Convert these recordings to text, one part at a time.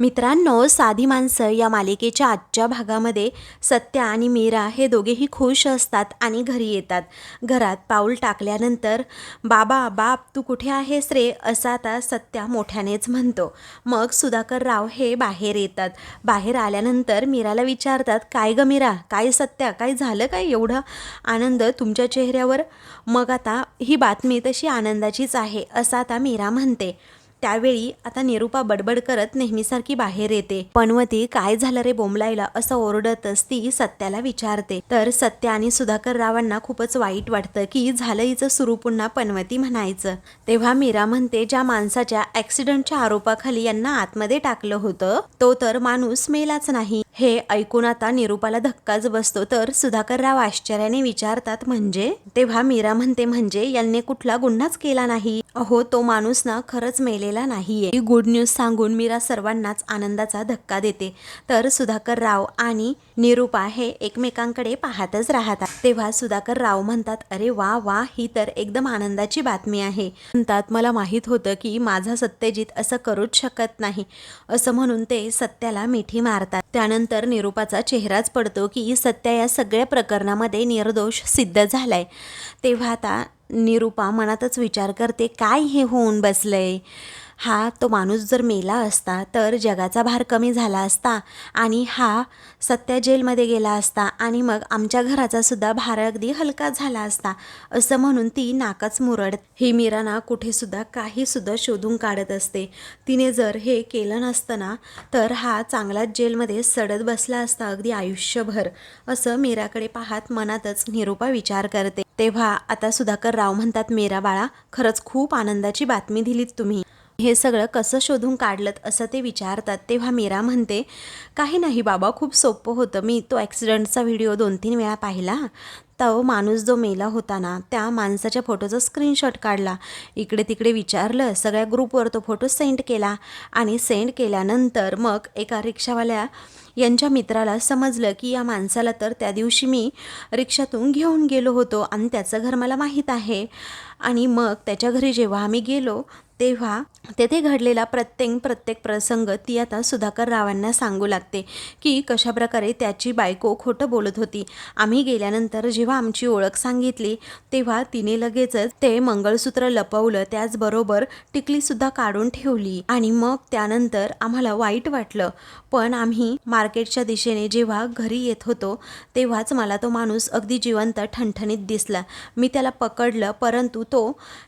मित्रांनो साधी माणसं या मालिकेच्या आजच्या भागामध्ये सत्या आणि मीरा हे दोघेही खुश असतात आणि घरी येतात. घरात पाऊल टाकल्यानंतर बाबा बाप तू कुठे आहेस रे? असा आता सत्या मोठ्यानेच म्हणतो. मग सुधाकर राव हे बाहेर येतात. बाहेर आल्यानंतर मीराला विचारतात काय ग मीरा? काय सत्या? काय झालं काय एवढं? आनंद तुमच्या चेहऱ्यावर मग आता ही बातमी तशी आनंदाचीच आहे असं आता मीरा म्हणते. त्यावेळी आता निरूपा बडबड करत नेहमीसारखी बाहेर येते. पनवती काय झालं रे बोंबलायला असं ओरडतच ती सत्याला विचारते. तर सत्या आणि सुधाकर रावांना खूपच वाईट वाटतं की झालं हिचं सुरू पुन्हा पनवती म्हणायचं. तेव्हा मीरा म्हणते ज्या माणसाच्या ऍक्सिडेंटच्या आरोपाखाली यांना आतमध्ये टाकलं होतं तो तर माणूस मेलाच नाही. हे ऐकून आता निरूपाला धक्काच बसतो. तर सुधाकरराव आश्चर्याने विचारतात म्हणजे? तेव्हा मीरा म्हणते म्हणजे यांनी कुठला गुन्हाच केला नाही? अहो तो माणूस ना खरंच मेलेला नाहीये. गुड न्यूज सांगून मीरा सर्वांनाच आनंदाचा धक्का देते. तर सुधाकर राव आणि निरूपा हे एकमेकांकडे पाहतच राहतात. तेव्हा सुधाकर राव म्हणतात अरे वा वा ही तर एकदम आनंदाची बातमी आहे. म्हणतात मला माहीत होतं की माझा सत्यजित असं करूच शकत नाही. असं म्हणून ते सत्याला मिठी मारतात. त्यानंतर निरूपाचा चेहराच पडतो की सत्या या सगळ्या प्रकरणामध्ये निर्दोष सिद्ध झालाय. तेव्हा आता निरूपा मनातच विचार करते काय हे होऊन बसलंय? हा तो माणूस जर मेला असता तर जगाचा भार कमी झाला असता आणि हा सत्या जेलमध्ये गेला असता आणि मग आमच्या घराचासुद्धा भार अगदी हलका झाला असता असं म्हणून ती नाकच मुरड. ही मीराना कुठेसुद्धा काहीसुद्धा शोधून काढत असते. तिने जर हे केलं नसतं ना तर हा चांगलाच जेलमध्ये सडत बसला असता अगदी आयुष्यभर असं मीराकडे पाहत मनातच निरूपा विचार करते. तेव्हा आता सुधाकर राव म्हणतात मेरा बाळा खरंच खूप आनंदाची बातमी दिलीत तुम्ही. हे सगळं कसं शोधून काढलं असं ते विचारतात. तेव्हा मीरा म्हणते काही नाही बाबा खूप सोपं होतं. मी तो ॲक्सिडेंटचा व्हिडिओ दोन तीन वेळा पाहिला. तो माणूस जो मेला होता ना त्या माणसाच्या फोटोचा स्क्रीनशॉट काढला. इकडे तिकडे विचारलं सगळ्या ग्रुपवर तो फोटो सेंड केला आणि सेंड केल्यानंतर मग एका रिक्षावाल्या यांच्या मित्राला समजलं की या माणसाला तर त्या दिवशी मी रिक्षातून घेऊन गेलो होतो आणि त्याचं घर मला माहीत आहे. आणि मग त्याच्या घरी जेव्हा आम्ही गेलो तेव्हा तेथे घडलेला प्रत्येक प्रत्येक प्रसंग ती आता सुधाकर रावांना सांगू लागते की कशाप्रकारे त्याची बायको खोटं बोलत होती. आम्ही गेल्यानंतर जेव्हा आमची ओळख सांगितली तेव्हा तिने लगेचच ते मंगळसूत्र लपवलं त्याचबरोबर टिकलीसुद्धा काढून ठेवली आणि मग त्यानंतर आम्हाला वाईट वाटलं. पण आम्ही मार्केटच्या दिशेने जेव्हा घरी येत होतो तेव्हाच मला तो माणूस अगदी जिवंत ठणठणीत दिसला. मी त्याला पकडलं परंतु तो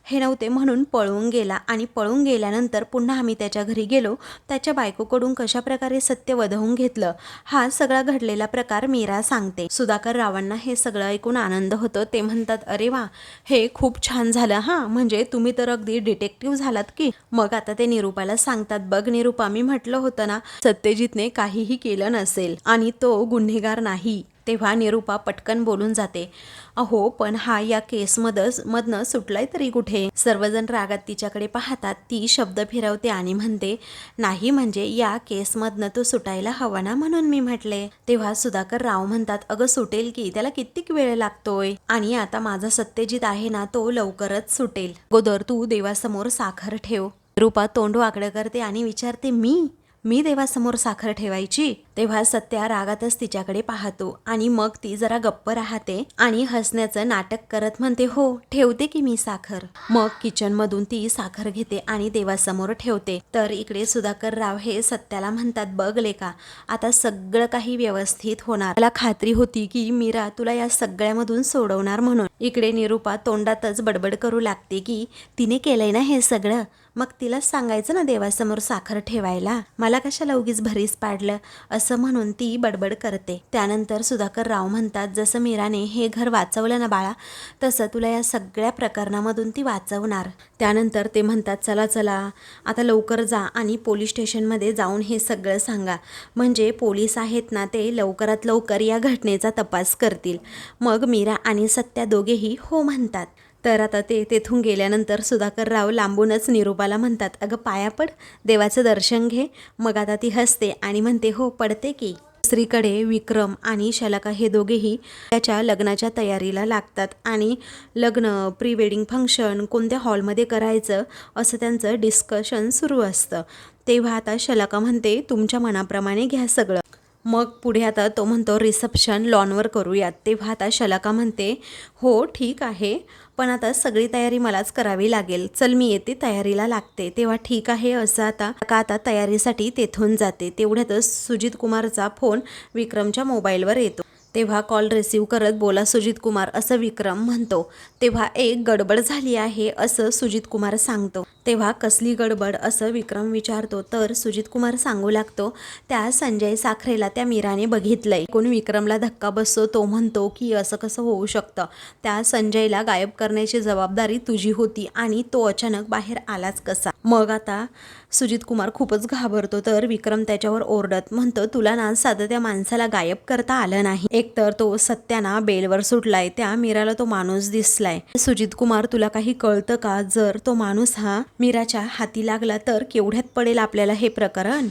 हे नव्हते म्हणून पळून गेला आणि पळून गेल्यानंतर पुन्हा आम्ही त्याच्या घरी गेलो. त्याच्या बायकोकडून कशाप्रकारे सत्य वधवून घेतलं हा सगळा घडलेला प्रकार मीरा सांगते. सुधाकर रावांना हे सगळं ऐकून आनंद होतो. ते म्हणतात अरे वा हे खूप छान झालं हां. म्हणजे तुम्ही तर अगदी डिटेक्टिव्ह झालात की. मग आता ते निरूपाला सांगतात बघ निरूपा मी म्हटलं होतं ना सत्यजितने काहीही केलं नसेल आणि तो गुन्हेगार नाही. तेव्हा निरूपा पटकन बोलून जाते अहो पण हा या केसमधच मधनं सुटलाय तरी कुठे? सर्वजण रागात तिच्याकडे पाहतात ती शब्द फिरवते आणि म्हणते नाही म्हणजे या केसमधनं तो सुटायला हवा ना म्हणून मी म्हटले. तेव्हा सुधाकर राव म्हणतात अगं सुटेल की त्याला कित्येक वेळ लागतोय आणि आता माझा सत्यजित आहे ना तो लवकरच सुटेल. गोदर तू देवासमोर साखर ठेव. रूपा तोंड वाकडं करते आणि विचारते मी मी देवासमोर साखर ठेवायची तेव्हा सत्या रागातच तिच्याकडे पाहतो आणि मग ती जरा गप्प राहते आणि हसण्याचं नाटक करत म्हणते हो ठेवते की मी साखर? मग किचन मधून ती साखर घेते आणि देवासमोर ठेवते. तर इकडे सुधाकर राव हे सत्याला म्हणतात बघ लेका आता सगळं काही व्यवस्थित होणार. मला खात्री होती की मीरा तुला या सगळ्यामधून सोडवणार म्हणून. इकडे निरूपा तोंडातच बडबड करू लागते की तिने केलंय ना हे सगळं? मग तिलाच सांगायचं ना देवासमोर साखर ठेवायला. मला कशाला उगीच भरीस पाडलं? असं म्हणून ती बडबड करते. त्यानंतर सुधाकर राव म्हणतात जसं मीराने हे घर वाचवलं ना बाळा तसं तुला या सगळ्या प्रकरणामधून ती वाचवणार. त्यानंतर ते म्हणतात चला चला आता लवकर जा आणि पोलीस स्टेशनमध्ये जाऊन हे सगळं सांगा. म्हणजे पोलीस आहेत ना ते लवकरात लवकर या घटनेचा तपास करतील. मग मीरा आणि सत्या दोघेही हो म्हणतात. तर आता ते तेथून गेल्यानंतर सुधाकरराव लांबूनच निरूपाला म्हणतात अगं पाया पड देवाचं दर्शन घे. मग आता ती हसते आणि म्हणते हो पडते की. दुसरीकडे विक्रम आणि शलाका हे दोघेही त्याच्या लग्नाच्या तयारीला लागतात आणि लग्न प्री वेडिंग फंक्शन कोणत्या हॉलमध्ये करायचं असं त्यांचं डिस्कशन सुरू असतं. तेव्हा आता शलाका म्हणते तुमच्या मनाप्रमाणे घ्या सगळं. मग पुढे आता तो म्हणतो रिसेप्शन लॉनवर करूयात. तेव्हा आता शलाका म्हणते हो ठीक आहे. पण आता सगळी तयारी मलाच करावी लागेल. चल मी येते तयारीला लागते. तेव्हा ठीक आहे असं आता का आता तयारीसाठी तेथून जाते. तेवढ्यातच सुजित कुमारचा फोन विक्रमच्या मोबाईलवर येतो. तेव्हा कॉल रिसीव करत बोला सुजित कुमार असं विक्रम म्हणतो. तेव्हा एक गडबड झाली आहे असं सुजित कुमार सांगतो. तेव्हा कसली गडबड असं विक्रम विचारतो. तर सुजित कुमार सांगू लागतो त्या संजय साखरेला त्या मीराने बघितलंय. कोण विक्रमला धक्का बसतो तो म्हणतो की असं कसं होऊ शकतं. त्या संजयला गायब करण्याची जबाबदारी तुझी होती आणि तो अचानक बाहेर आलाच कसा? मग आता सुजित कुमार खूपच घाबरतो. तर विक्रम त्याच्यावर ओरडत म्हणतो तुला ना साधं त्या माणसाला गायब करता आलं नाही. एकतर तो सत्याना बेलवर सुटलाय त्या मीराला तो माणूस दिसलाय. सुजित कुमार तुला काही कळतं का? जर तो माणूस हा मीराच्या हाती लागला तर केवढ्यात पडेल आपल्याला हे प्रकरण?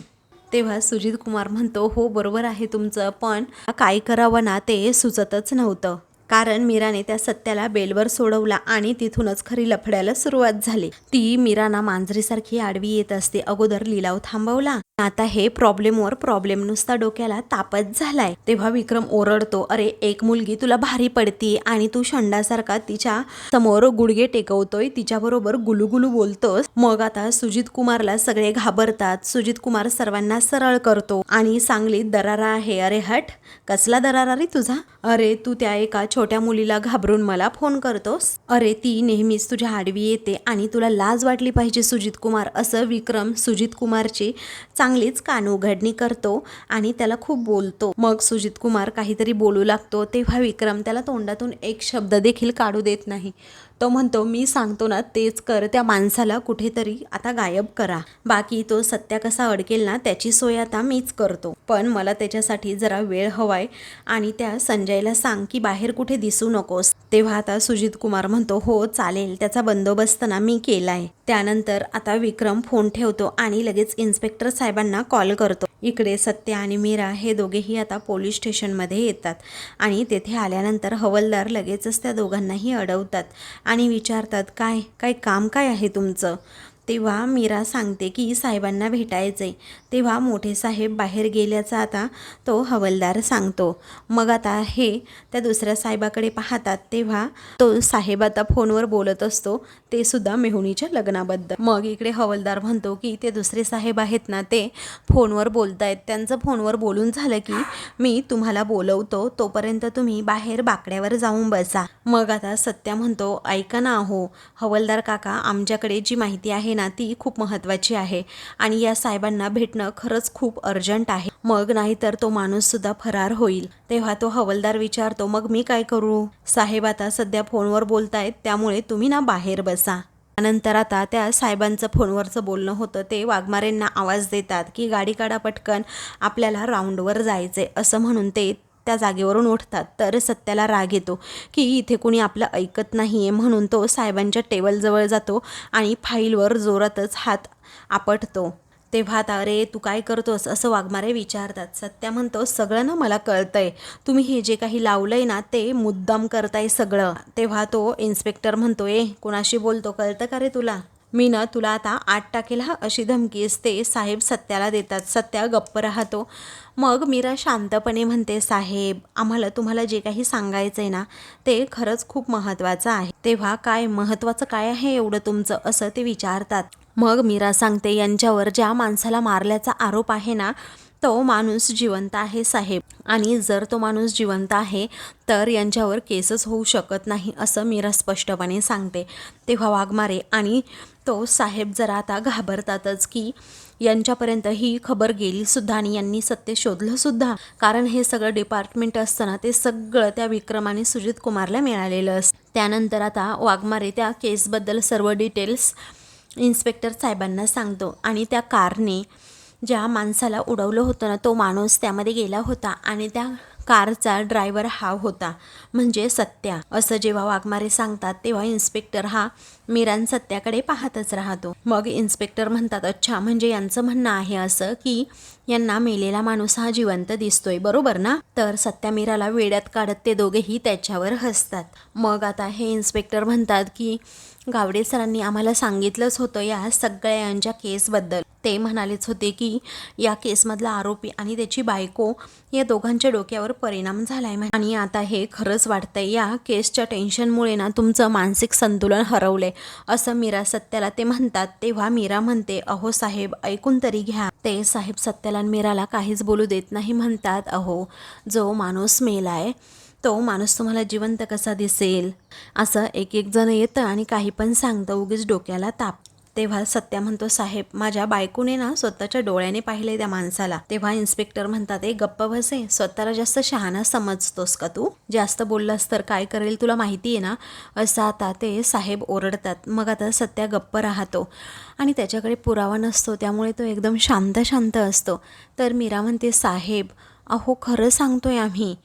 तेव्हा सुजित कुमार म्हणतो हो बरोबर आहे तुमचं पण काय करावं ना ते सुचतच नव्हतं. कारण मीराने त्या सत्याला बेलवर सोडवला आणि तिथूनच खरी लफड्याला सुरुवात झाली. ती मीराना मांजरीसारखी आडवी येत असते. अगोदर लिलाव थांबवला. आता हे प्रॉब्लेमवर प्रॉब्लेम नुसता डोक्याला तापच झालाय. तेव्हा विक्रम ओरडतो अरे एक मुलगी तुला भारी पडती आणि तू शंडासारखा तिच्या समोर गुडघे टेकवतोय तिच्याबरोबर गुलुगुलू बोलतोस. मग आता सुजित कुमारला सगळे घाबरतात. सुजित कुमार सर्वांना सरळ करतो आणि सांगलीत दरारा आहे. अरे हट. कसला दरारा रे तुझा? अरे तू त्या एका छोट्या मुलीला घाबरून मला फोन करतोस? अरे ती नेहमीच तुझ्या आडवी येते आणि तुला लाज वाटली पाहिजे सुजित कुमार असं विक्रम सुजित कुमारची चांगलीच कानउघडणी करतो आणि त्याला खूप बोलतो. मग सुजित कुमार काहीतरी बोलू लागतो. तेव्हा विक्रम त्याला तोंडातून एक शब्द देखील काढू देत नाही. तो म्हणतो मी सांगतो ना तेच कर त्या माणसाला कुठेतरी आता गायब करा. बाकी तो सत्या कसा अडकेल ना त्याची सोय आता मीच करतो. पण मला त्याच्यासाठी जरा वेळ हवाय आणि त्या संजयला सांग की बाहेर कुठे दिसू नकोस. तेव्हा आता सुजित कुमार म्हणतो हो चालेल त्याचा बंदोबस्त ना मी केलाय. त्यानंतर आता विक्रम फोन ठेवतो आणि लगेच इन्स्पेक्टर साहेबांना कॉल करतो. इकडे सत्य आणि मीरा हे दोघेही आता पोलीस स्टेशनमध्ये येतात आणि तेथे आल्यानंतर हवलदार लगेचच त्या दोघांनाही अडवतात आणि विचारतात काय काय काम काय आहे तुमचं? तेव्हा मीरा सांगते की साहेबांना भेटायचे तेव्हा मोठे साहेब बाहेर गेल्याचा आता तो हवलदार सांगतो. मग आता हे त्या दुसऱ्या साहेबाकडे पाहतात तेव्हा तो साहेब आता फोनवर बोलत असतो. ते सुद्धा मेहुणीच्या लग्नाबद्दल. मग इकडे हवलदार म्हणतो की ते दुसरे साहेब आहेत ना ते फोनवर बोलतायत. त्यांचं फोनवर बोलून झालं की मी तुम्हाला बोलवतो तोपर्यंत तुम्ही बाहेर बाकड्यावर जाऊन बसा. मग आता सत्या म्हणतो ऐका ना हो हवलदार काका आमच्याकडे जी माहिती आहे ना ती खूप महत्त्वाची आहे. आणि या साहेबांना भेटणं खरंच खूप अर्जंट आहे. मग नाहीतर तो माणूस सुद्धा फरार होईल. तेव्हा तो हवलदार विचारतो मग मी काय करू? साहेब आता सध्या फोनवर बोलतायत त्यामुळे तुम्ही ना बाहेर बसा. नंतर आता त्या साहेबांचं फोनवरचं बोलणं होतं. ते वाघमारेंना आवाज देतात की गाडी काढा पटकन आपल्याला राऊंडवर जायचे असं म्हणून ते त्या जागेवरून उठतात. तर सत्याला राग येतो की इथे कोणी आपलं ऐकत नाही आहे म्हणून तो साहेबांच्या टेबलजवळ जातो आणि फाईलवर जोरातच हात आपटतो. तेव्हा आता अरे तू काय करतोस? असं वाघमारे विचारतात. सत्या म्हणतो सगळं ना मला कळतंय. तुम्ही हे जे काही लावलंय ना ते मुद्दाम करताय सगळं. तेव्हा तो इन्स्पेक्टर म्हणतो ए कोणाशी बोलतो? कळतं का रे तुला? मी ना तुला आता आठ टाकेल हा अशी धमकीच ते साहेब सत्याला देतात. सत्या गप्प राहतो. मग मीरा शांतपणे म्हणते साहेब आम्हाला तुम्हाला जे काही सांगायचं आहे ना ते खरंच खूप महत्त्वाचं आहे. तेव्हा काय महत्त्वाचं काय आहे एवढं तुमचं? असं ते विचारतात. मग मीरा सांगते यांच्यावर ज्या माणसाला मारल्याचा आरोप आहे ना तो माणूस जिवंत आहे साहेब. आणि जर तो माणूस जिवंत आहे तर यांच्यावर केसच होऊ शकत नाही असं मीरा स्पष्टपणे सांगते. तेव्हा वाघमारे आणि तो साहेब जरा आता घाबरतातच की यांच्यापर्यंत ही खबर गेलीसुद्धा आणि यांनी सत्य शोधलंसुद्धा कारण हे सगळं डिपार्टमेंट असताना ते सगळं त्या विक्रम आणि सुजित कुमारला मिळालेलं असतं. त्यानंतर आता वाघमारे त्या केसबद्दल सर्व डिटेल्स इन्स्पेक्टर साहेबांना सांगतो. आणि त्या कारने ज्या माणसाला उडवलं होतं ना तो माणूस त्यामध्ये गेला होता आणि त्या कारचा ड्रायव्हर हा होता म्हणजे सत्या. असं जेव्हा वाघमारे सांगतात तेव्हा इन्स्पेक्टर हा मीरान सत्याकडे पाहतच राहतो. मग इन्स्पेक्टर म्हणतात अच्छा म्हणजे यांचं म्हणणं आहे असं की यांना मेलेला माणूस हा जिवंत दिसतोय बरोबर ना? तर सत्या मीराला वेड्यात काढत ते दोघेही त्याच्यावर हसतात. मग आता हे इन्स्पेक्टर म्हणतात की गावडे सरांनी आम्हाला सांगितलंच होतं या सगळ्यांच्या केसबद्दल. ते म्हणालेच होते की या केसमधला आरोपी आणि त्याची बायको या दोघांच्या डोक्यावर परिणाम झालाय आहे आणि आता हे खरंच वाटतंय या केसच्या टेन्शनमुळे ना तुमचं मानसिक संतुलन हरवलंय असं मीरा सत्याला ते म्हणतात. तेव्हा मीरा म्हणते अहो साहेब ऐकून तरी घ्या. ते साहेब सत्याला मीराला काहीच बोलू देत नाही म्हणतात अहो जो माणूस मेलाय तो माणूस तुम्हाला जिवंत कसा दिसेल? असं एक एक जण येतं आणि काही पण सांगतं उगीच डोक्याला ताप. तेव्हा सत्या म्हणतो साहेब माझ्या बायकोने ना स्वतःच्या डोळ्याने पाहिले त्या माणसाला. तेव्हा इन्स्पेक्टर म्हणतात ए गप्प बसे स्वतःला जास्त शहाणा समजतोस का तू? जास्त बोललास तर काय करेल तुला माहिती आहे ना? असं आता ते साहेब ओरडतात. मग आता सत्या गप्प राहतो. आणि त्याच्याकडे पुरावा नसतो त्यामुळे तो एकदम शांत शांत असतो. तर मीरा म्हणते साहेब अहो खरं सांगतोय आम्ही.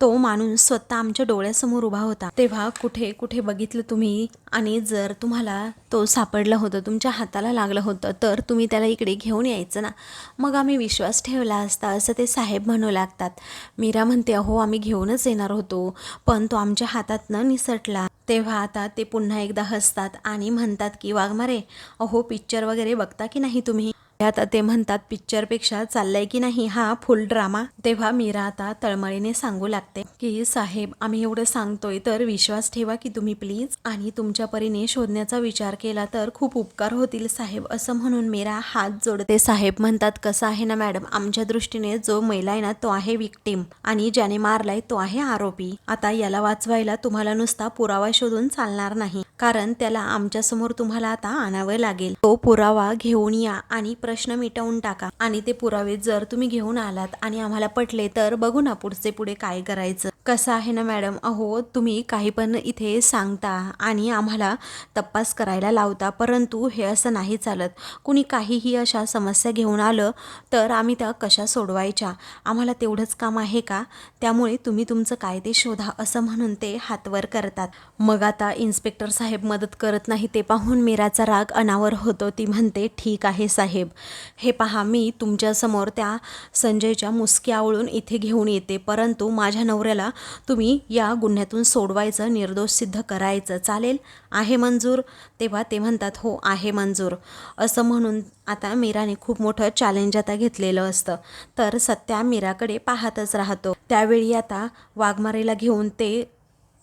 तो माणूस स्वतः आमच्या डोळ्यासमोर उभा होता. तेव्हा कुठे कुठे बघितलं तुम्ही? आणि जर तुम्हाला तो सापडला होता तुमच्या हाताला लागलं होतं तर तुम्ही त्याला इकडे घेऊन यायचं ना? मग आम्ही विश्वास ठेवला असता असं ते साहेब म्हणू लागतात. मीरा म्हणते अहो आम्ही घेऊनच येणार होतो. पण तो आमच्या हातात न निसटला. तेव्हा आता ते पुन्हा एकदा हसतात आणि म्हणतात की वाघमारे अहो पिक्चर वगैरे बघता की नाही तुम्ही? आता ते म्हणतात पिक्चरपेक्षा चाललाय की नाही हा फुल ड्रामा तेव्हा मीरा आता तळमळीने सांगू लागते की साहेब आम्ही एवढं सांगतोय तर विश्वास ठेवा की तुम्ही प्लीज आणि तुमच्या परीने शोधण्याचा विचार केला तर खूप उपकार होतील साहेब. असं म्हणून मीरा हात जोडते. साहेब म्हणतात कसं आहे ना मॅडम आमच्या दृष्टीने जो महिला आहे ना तो आहे विक्टीम आणि ज्याने मारलाय तो आहे आरोपी. आता याला वाचवायला तुम्हाला नुसता पुरावा शोधून चालणार नाही. कारण त्याला आमच्यासमोर तुम्हाला आता आणावं लागेल. तो पुरावा घेऊन या आणि प्रश्न मिटवून टाका आणि ते पुरावे जर तुम्ही घेऊन आलात आणि आम्हाला पटले तर बघू ना पुढचे पुढे काय करायचं. कसं आहे ना मॅडम? अहो तुम्ही काही पण इथे सांगता आणि आम्हाला तपास करायला लावता परंतु हे असं नाही चालत. कुणी काहीही अशा समस्या घेऊन आलं तर आम्ही त्या कशा सोडवायच्या? आम्हाला तेवढंच काम आहे का? त्यामुळे तुम्ही तुमचं काय ते शोधा असं म्हणून ते हातवर करतात. मग आता इन्स्पेक्टर साहेब मदत करत नाही ते पाहून मीराचा राग अनावर होतो. ती म्हणते ठीक आहे साहेब हे पहा मी तुमच्यासमोर त्या संजयच्या मुसक्या आवळून इथे घेऊन येते. परंतु माझ्या नवऱ्याला तुम्ही या गुन्ह्यातून सोडवायचं निर्दोष सिद्ध करायचं. चालेल? आहे मंजूर? तेव्हा ते म्हणतात हो आहे मंजूर. असं म्हणून आता मीराने खूप मोठं चॅलेंज आता घेतलेलं असतं. तर सत्या मीराकडे पाहतच राहतो. त्यावेळी आता वाघमारेला घेऊन ते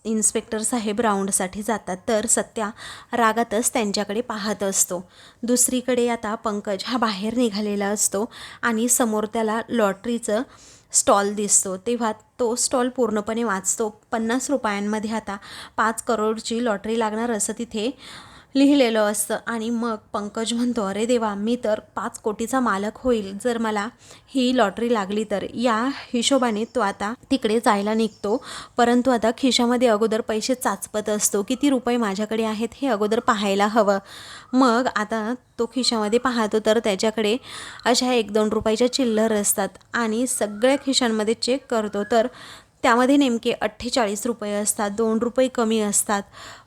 इन्स्पेक्टर साहेब राऊंडसाठी जातात तर सत्या रागातच त्यांच्याकडे पाहत असतो. दुसरीकडे आता पंकज हा बाहेर निघालेला असतो आणि समोर त्याला लॉटरीचं स्टॉल दिसतो. तेव्हा तो स्टॉल पूर्णपणे वाचतो. पन्नास रुपयांमध्ये आता पाच करोडची लॉटरी लागणार असं तिथे लिहिलेलं असतं. आणि मग पंकज म्हणतो अरे देवा मी तर पाच कोटीचा मालक होईल. जर मला ही लॉटरी लागली तर या हिशोबाने तो आता तिकडे जायला निघतो. परंतु आता खिशामध्ये अगोदर पैसे चाचपत असतो. किती रुपये माझ्याकडे आहेत हे अगोदर पाहायला हवं. मग आता तो खिशामध्ये पाहतो तर त्याच्याकडे अशा एक दोन रुपयाच्या चिल्लर असतात. आणि सगळ्या खिशांमध्ये चेक करतो तर त्यामध्ये नेमके अठ्ठेचाळीस रुपये असतात दोन रुपये कमी असतात.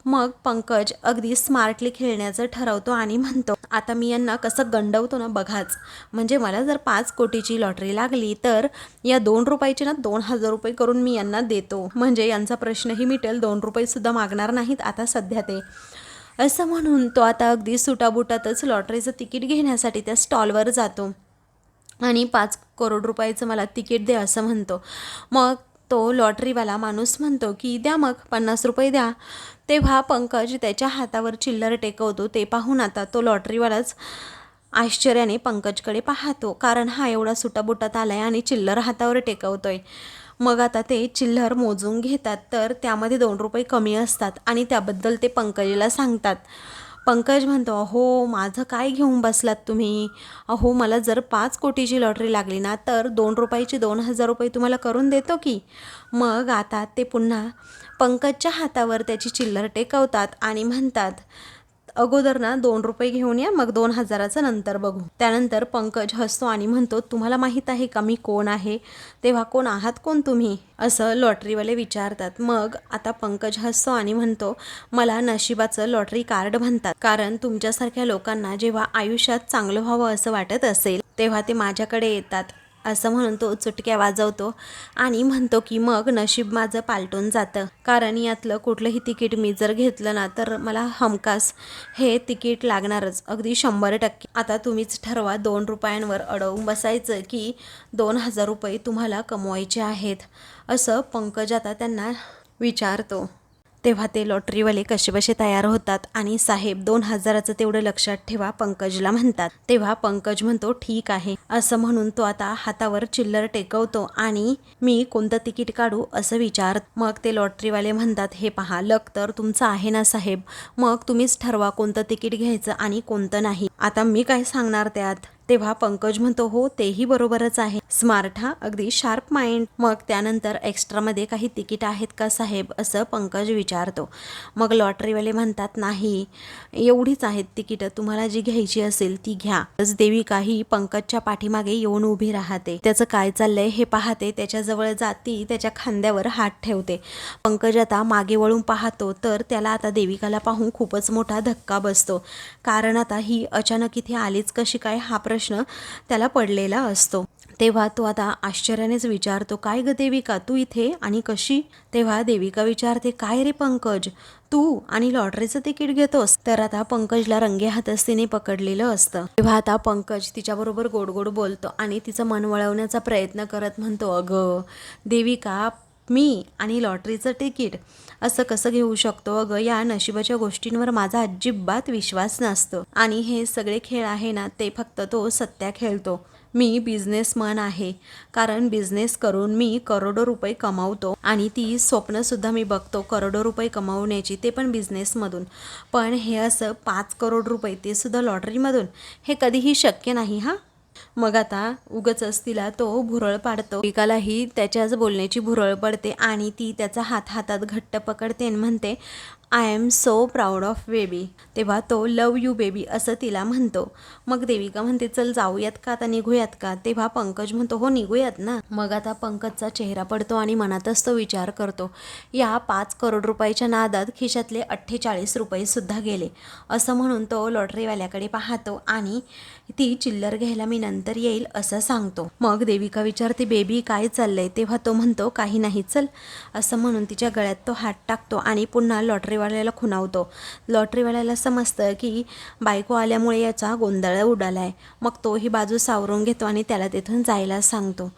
मग पंकज अगदी स्मार्टली खेळण्याचं ठरवतो आणि म्हणतो आता मी यांना कसं गंडवतो ना बघाच. म्हणजे मला जर पाच कोटीची लॉटरी लागली तर या दोन रुपयाची ना दोन हजार रुपये करून मी यांना देतो. म्हणजे यांचा प्रश्नही मिटेल दोन रुपयेसुद्धा मागणार नाहीत आता सध्या ते. असं म्हणून तो आता अगदी सुटाबुटातच लॉटरीचं तिकीट घेण्यासाठी त्या स्टॉलवर जातो. आणि पाच करोड रुपयाचं मला तिकीट दे असं म्हणतो. मग तो लॉटरीवाला माणूस म्हणतो की द्या मग पन्नास रुपये द्या. तेव्हा पंकज त्याच्या हातावर चिल्लर टेकवतो. ते पाहून आता तो लॉटरीवालाच आश्चर्याने पंकजकडे पाहतो. कारण हा एवढा सुटाबुटात आला आहे आणि चिल्लर हातावर टेकवतोय. मग आता ते चिल्लर मोजून घेतात. तर त्यामध्ये दोन रुपये कमी असतात आणि त्याबद्दल ते पंकजला सांगतात. पंकज म्हणतो अहो माझं काय घेऊन बसलात तुम्ही? अहो मला जर पाच कोटीची लॉटरी लागली ना तर दोन रुपयाची दोन हजार रुपये तुम्हाला करून देतो की? मग आता ते पुन्हा पंकजच्या हातावर त्याची चिल्लर टेकवतात आणि म्हणतात अगोदर ना दोन रुपये घेऊन या मग दोन हजाराचं नंतर बघू. त्यानंतर पंकज हसतो आणि म्हणतो तुम्हाला माहीत आहे का मी कोण आहे? तेव्हा कोण आहात कोण तुम्ही? असं लॉटरीवाले विचारतात. मग आता पंकज हसतो आणि म्हणतो मला नशिबाचं लॉटरी कार्ड म्हणतात. कारण तुमच्यासारख्या लोकांना जेव्हा आयुष्यात चांगलं व्हावं असं वाटत असेल तेव्हा ते माझ्याकडे येतात. असं म्हणून तो चुटक्या वाजवतो आणि म्हणतो की मग नशीब माझं पालटून जातं. कारण यातलं कुठलंही तिकीट मी जर घेतलं ना तर मला हमखास हे तिकीट लागणारच. अगदी शंभर टक्के. आता तुम्हीच ठरवा दोन रुपयांवर अडवून बसायचं की दोन हजार रुपये तुम्हाला कमवायचे आहेत. असं पंकज आता त्यांना विचारतो. तेव्हा ते लॉटरीवाले कसेबसे तयार होतात आणि साहेब दोन हजाराचं तेवढं लक्षात ठेवा पंकजला म्हणतात. तेव्हा पंकज म्हणतो ठीक आहे. असं म्हणून तो आता हातावर चिल्लर टेकवतो आणि मी कोणतं तिकीट काढू असं विचार. मग ते लॉटरीवाले म्हणतात हे पहा लक तर तुमचं आहे ना साहेब. मग तुम्हीच ठरवा कोणतं तिकीट घ्यायचं आणि कोणतं नाही. आता मी काय सांगणार त्यात? तेव्हा पंकज म्हणतो हो तेही बरोबरच आहे. स्मार्ट हा अगदी शार्प माइंड. मग त्यानंतर एक्स्ट्रामध्ये काही तिकीट आहेत का साहेब? असं पंकज विचारतो. मग लॉटरीवाले म्हणतात नाही एवढीच आहेत तिकीटं. तुम्हाला जी घ्यायची असेल ती घ्या. तस देविका ही पंकजच्या पाठीमागे येऊन उभी राहते. त्याचं काय चाललंय हे पाहते. त्याच्याजवळ जाती त्याच्या खांद्यावर हात ठेवते. पंकज आता मागे वळून पाहतो तर त्याला आता देविकाला पाहून खूपच मोठा धक्का बसतो. कारण आता ही अचानक इथे आलीच कशी काय? हा प्रश्न त्याला पडलेला असतो. तेव्हा तो आता आश्चर्यानेच विचारतो काय ग देविका तू इथे? आणि कशी? तेव्हा देविका विचारते काय रे पंकज? तू आणि लॉटरीचं तिकीट घेतोस? तर आता पंकजला रंगे हातच तिने पकडलेलं असतं. तेव्हा आता पंकज तिच्याबरोबर गोड गोड बोलतो आणि तिचं मन वळवण्याचा प्रयत्न करत म्हणतो अगं देविका मी आणि लॉटरीचं तिकीट असं कसं घेऊ शकतो अगं? या नशिबाच्या गोष्टींवर माझा अजिबात विश्वास नसतो. आणि हे सगळे खेळ आहे ना ते फक्त तो सत्या खेळतो. मी बिझनेसमन आहे. कारण बिझनेस करून मी करोडो रुपये कमावतो. आणि ती स्वप्नसुद्धा मी बघतो करोडो रुपये कमावण्याची ते पण बिझनेसमधून. पण हे असं पाच करोड रुपये ते सुद्धा लॉटरीमधून हे कधीही शक्य नाही हां? मग आता उगच तिला तो भुरळ पाडतो. एकालाही त्याच्याच बोलण्याची भुरळ पडते आणि ती त्याचा हात हातात घट्ट पकडते आणि म्हणते I am so proud of baby तेव्हा तो लव यू बेबी असं तिला म्हणतो. मग देविका म्हणते चल जाऊयात का आता? निघूयात का? तेव्हा पंकज म्हणतो हो निघूयात ना. मग आता पंकजचा चेहरा पडतो आणि मनातच तो विचार करतो. या पाच करोड रुपयाच्या नादात खिशातले अठ्ठेचाळीस रुपयेसुद्धा गेले. असं म्हणून तो लॉटरीवाल्याकडे पाहतो आणि ती चिल्लर घ्यायला मी नंतर येईल असं सांगतो. मग देविका विचारते बेबी काय चाललंय? तेव्हा तो म्हणतो काही नाही चल. असं म्हणून तिच्या गळ्यात तो हात टाकतो आणि पुन्हा लॉटरी लॉटरीवाल्याला खुणावतो. लॉटरीवाल्याला समजतं की बायको आल्यामुळे याचा गोंधळ उडाला आहे मग तो ही बाजू सावरून घेतो आणि त्याला तिथून जायला सांगतो.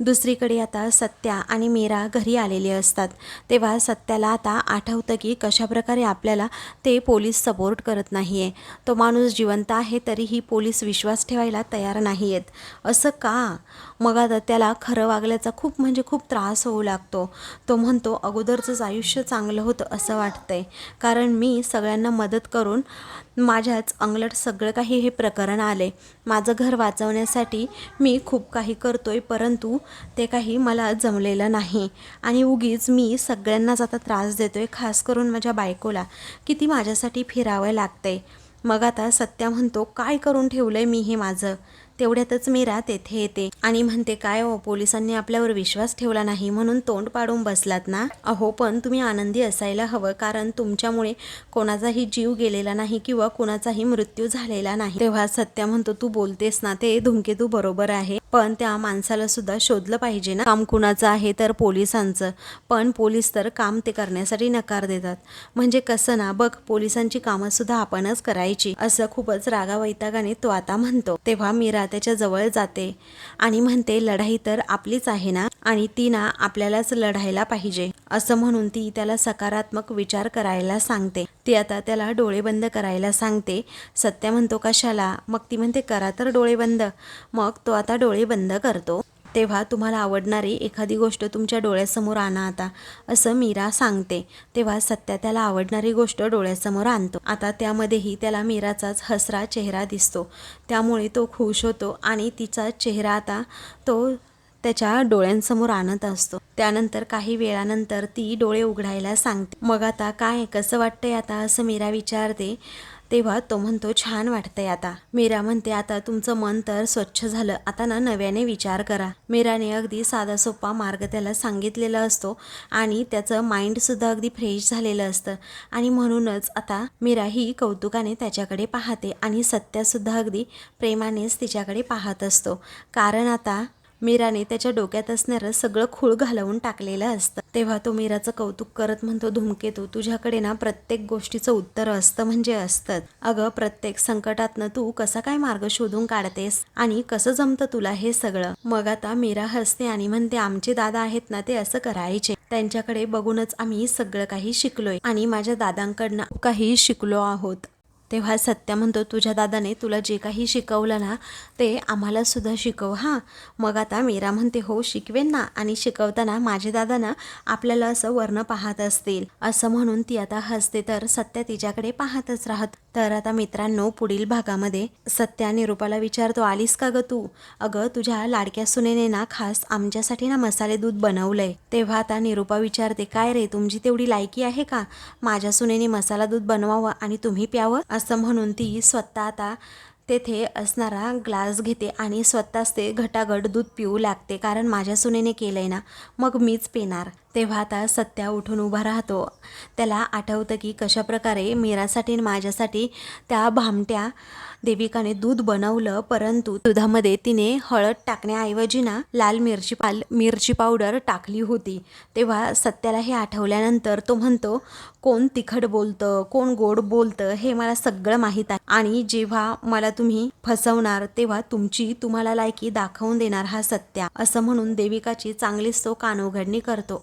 दुसरीकडे आता सत्या आणि मीरा घरी आलेले असतात. तेव्हा सत्याला आता आठवतं की कशाप्रकारे आपल्याला ते पोलीस सपोर्ट करत नाही आहे तो माणूस जिवंत आहे तरीही पोलीस विश्वास ठेवायला तयार नाही आहेत असं का? मग आता त्याला खरं वागल्याचा खूप म्हणजे खूप त्रास होऊ लागतो. तो म्हणतो अगोदरचंच आयुष्य चांगलं होतं असं वाटतंय. कारण मी सगळ्यांना मदत करून माझ्याच अंगलट सगळं काही हे प्रकरण आले. माझं घर वाचवण्यासाठी मी खूप काही करतोय परंतु ते काही मला जमलेलं नाही. आणि उगीच मी सगळ्यांनाच आता त्रास देतोय खास करून माझ्या बायकोला किती माझ्यासाठी फिरावं लागतंय. मग आता सत्या म्हणतो काय करून ठेवलं आहे मी हे माझं? तेवढ्यातच मीरा तेथे येते. आणि म्हणते काय हो पोलिसांनी आपल्यावर विश्वास ठेवला नाही म्हणून तोंड पाडून बसलात ना? अहो पण तुम्ही आनंदी असायला हवं कारण तुमच्यामुळे कोणाचाही जीव गेलेला नाही किंवा कोणाचाही मृत्यू झालेला नाही. तेव्हा सत्या म्हणतो तू बोलतेस ना ते धुमकेतू बरोबर आहे. पण त्या माणसाला सुद्धा शोधलं पाहिजे ना. काम कुणाचं आहे तर पोलिसांचं. पण पोलीस तर काम ते करण्यासाठी नकार देतात. म्हणजे कसं ना बघ पोलिसांची कामं सुद्धा आपणच करायची असं खूपच रागा वैतागाने तो आता म्हणतो. तेव्हा मीरा त्याच्याजवळ जाते आणि म्हणते लढाई तर आपलीच आहे ना आणि ती ना आपल्यालाच लढायला पाहिजे. असं म्हणून ती त्याला सकारात्मक विचार करायला सांगते. ती आता त्याला डोळे बंद करायला सांगते. सत्य म्हणतो कशाला? मग ती म्हणते करा तर डोळे बंद. मग तो आता डोळे बंद करतो. तेव्हा तुम्हाला आवडणारी एखादी गोष्ट तुमच्या डोळ्यासमोर आणा आता असं मीरा सांगते. तेव्हा सत्या त्याला आवडणारी गोष्ट डोळ्यासमोर आणतो. आता त्यामध्येही त्याला मीराचाच हसरा चेहरा दिसतो. त्यामुळे तो खुश होतो आणि तिचा चेहरा आता तो त्याच्या डोळ्यांसमोर आणत असतो. त्यानंतर काही वेळानंतर ती डोळे उघडायला सांगते. मग आता काय कसं वाटतंय आता? असं मीरा विचारते. तेव्हा तो म्हणतो छान वाटतंय आता. मीरा म्हणते आता तुमचं मन तर स्वच्छ झालं. आता ना नव्याने विचार करा. मीराने अगदी साधा सोपा मार्ग त्याला सांगितलेला असतो आणि त्याचं माइंडसुद्धा अगदी फ्रेश झालेलं असतं. आणि म्हणूनच आता मीरा ही कौतुकाने त्याच्याकडे पाहते आणि सत्यासुद्धा अगदी प्रेमानेच तिच्याकडे पाहत असतो. कारण आता मीराने त्याच्या डोक्यात असणारं सगळं खूळ घालवून टाकलेलं असतं. तेव्हा तो मीराचं कौतुक करत म्हणतो धुमकेतू तुझ्याकडे ना प्रत्येक गोष्टीचं उत्तर असतं म्हणजे असतं अगं प्रत्येक संकटातनं तू कसा काय मार्ग शोधून काढतेस आणि कसं जमतं तुला हे सगळं? मग आता मीरा हसते आणि म्हणते आमचे दादा आहेत ना ते असं करायचे. त्यांच्याकडे बघूनच आम्ही सगळं काही शिकलोय आणि माझ्या दादांकडनं काही शिकलो आहोत. तेव्हा सत्या म्हणतो तुझ्या दादाने तुला जे काही शिकवलं ना ते आम्हाला सुद्धा शिकव हां. मग आता मीरा म्हणते हो शिकवेन ना. आणि शिकवताना माझे दादा ना आपल्याला असं वर्ण पाहत असतील. असं म्हणून ती आता हसते तर सत्या तिच्याकडे पाहतच राहत. तर आता मित्रांनो पुढील भागामध्ये सत्या निरूपाला विचारतो आलीस का ग तू? अगं तुझ्या लाडक्या सुनेने ना खास आमच्यासाठी ना मसाले दूध बनवलंय. तेव्हा आता निरूपा विचारते काय रे तुमची तेवढी लायकी आहे का? माझ्या सुनेने मसाला दूध बनवावं आणि तुम्ही प्यावं? असं म्हणून ती स्वतः आता तेथे असणारा ग्लास घेते आणि स्वतःच ते घटाघट दूध पिऊ लागते. कारण माझ्या सुनेने केलं आहे ना मग मीच पिणार. तेव्हा आता सत्या उठून उभा राहतो. त्याला आठवतं की कशाप्रकारे मीरासाठी आणि माझ्यासाठी त्या भामट्या देविकाने दूध बनवलं परंतु दुधामध्ये तिने हळद टाकण्याऐवजी ना लाल मिरची पाल मिरची पावडर टाकली होती. तेव्हा सत्याला हे आठवल्यानंतर तो म्हणतो कोण तिखट बोलतं कोण गोड बोलतं हे मला सगळं माहीत आहे. आणि जेव्हा मला तुम्ही फसवणार तेव्हा तुमची तुम्हाला लायकी दाखवून देणार हा सत्या. असं म्हणून देविकाची चांगलीच तो कानउघडणी करतो.